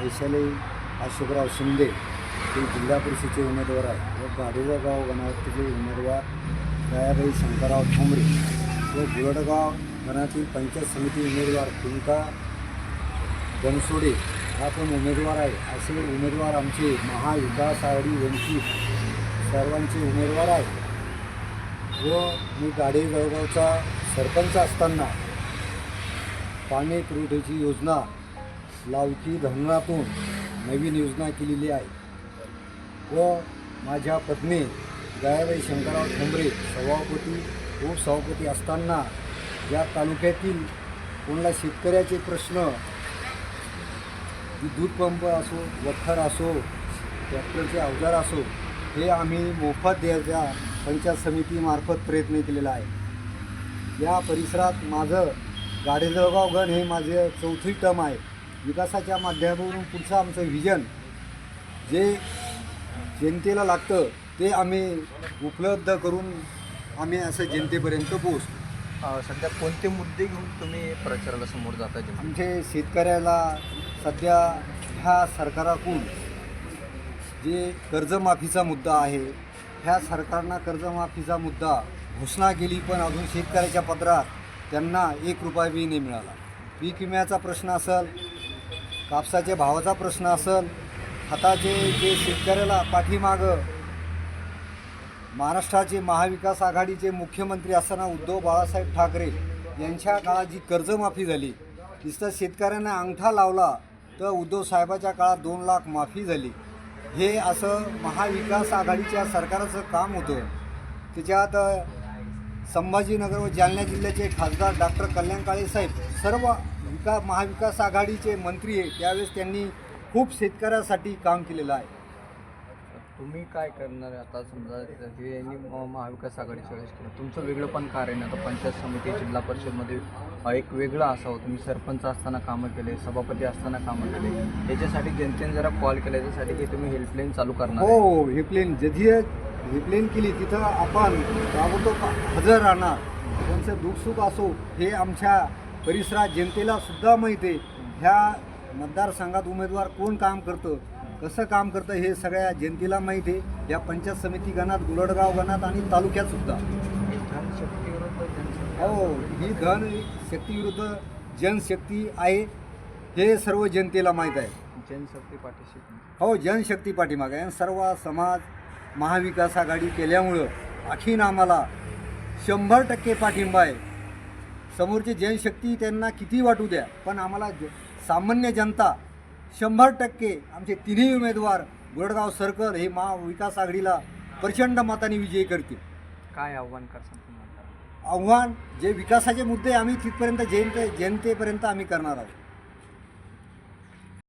वैशाली अशोकराव शिंदे हे जिल्हा परिषदेचे उमेदवार आहेत. व गाडोबा गाव गणावतीचे उमेदवार दयाबाई शंकरराव ठोंबरे. व गुरडगाव गणातील पंचायत समिती उमेदवार कुंका बनसोडे हा पण उमेदवार आहे. असे उमेदवार आमचे महाविकास आघाडी यांची सर्वांचे उमेदवार आहेत. व मी गाडे जळगावचा सरपंच असताना पाणी पुरवठ्याची योजना लावकी धरणातून नवीन योजना केलेली आहे. व माझ्या पत्नी दयाबाई शंकरराव ठोंबरे सभापती उपसभापती असताना या तालुक्यातील कोणाला शेतकऱ्याचे प्रश्न दूध पंप असो वखर असो ट्रॅक्टरचे अवजार असो हे आम्ही मोफत द्यायचा पंचायत समितीमार्फत प्रयत्न केलेला आहे. या परिसरात माझं गाडेजळगाव गण हे माझे चौथी टम आहे. विकासाच्या माध्यमातून पुढचं आमचं व्हिजन जे जनतेला लागतं ते आम्ही उपलब्ध करून आम्ही असं जनतेपर्यंत पोहोचतो सध्या कोणते मुद्दे घेऊन तुम्ही प्रचाराला समोर जाता? आमचे शेतकऱ्याला सध्या ह्या सरकाराकडून जे कर्जमाफीचा मुद्दा आहे ह्या सरकारनं कर्जमाफीचा मुद्दा घोषणा केली पण अजून शेतकऱ्याच्या पदरात त्यांना एक रुपया बी नाही मिळाला पीक विम्याचा प्रश्न असेल कापसाच्या भावाचा प्रश्न असेल हाताचे जे शेतकऱ्याला पाठीमागं महाराष्ट्राचे महाविकास आघाडीचे मुख्यमंत्री असताना उद्धव बाळासाहेब ठाकरे यांच्या काळात जी कर्जमाफी झाली नुसतं शेतकऱ्यांना अंगठा लावला तर उद्धव साहेबाच्या काळात दोन लाख माफी झाली. हे असं महाविकास आघाडीच्या सरकारचं काम होतं. त्याच्यात संभाजीनगर व जालना जिल्ह्याचे खासदार डॉक्टर कल्याण काळे साहेब सर्व विका महाविकास आघाडीचे मंत्री आहे त्यावेळेस त्यांनी खूप शेतकऱ्यासाठी काम केलेलं आहे. तुम्ही काय करणार आहे? आता समजा हे यांनी महाविकास आघाडीच्या वेळेस केलं तुमचं वेगळं पण कारण आहे आता पंचायत समिती जिल्हा परिषदमध्ये एक वेगळं असावं. तुम्ही सरपंच असताना कामं केले सभापती असताना कामं केले. याच्यासाठी जनतेने जरा कॉल केला याच्यासाठी की तुम्ही हेल्पलाईन चालू करणार आहे. हो हेल्पलाईन जधी हेल्पलाईन केली तिथं आपण ताबडतोब हजर राहणार. त्यांचं दुःखसुख असो हे आमच्या परिसरात जनतेला सुद्धा माहीत आहे ह्या मतदारसंघात उमेदवार कोण काम करतं कसं काम करतं हे सगळ्या जनतेला माहीत आहे या पंचायत समिती गणात गुलडगाव गणात आणि तालुक्यात सुद्धा. हो ही धन शक्तीविरुद्ध जनशक्ती आहे हे सर्व जनतेला माहीत आहे जनशक्ती पाठीशी. हो जनशक्ती पाठीमागे आहे. सर्व समाज महाविकास आघाडी केल्यामुळं आणखीन आम्हाला शंभर टक्के पाठिंबा आहे समोरची जनशक्ती त्यांना किती वाटू द्या पण आम्हाला ज- सामान्य जनता शंभर टक्के आमचे तिन्ही उमेदवार गोडगाव सर्कल हे महाविकास आघाडीला प्रचंड मताने विजयी करतील. काय आव्हान करसान तुम्हाला? आव्हान जे विकासाचे मुद्दे आम्ही तिथपर्यंत जनते जनतेपर्यंत आम्ही करणार आहोत.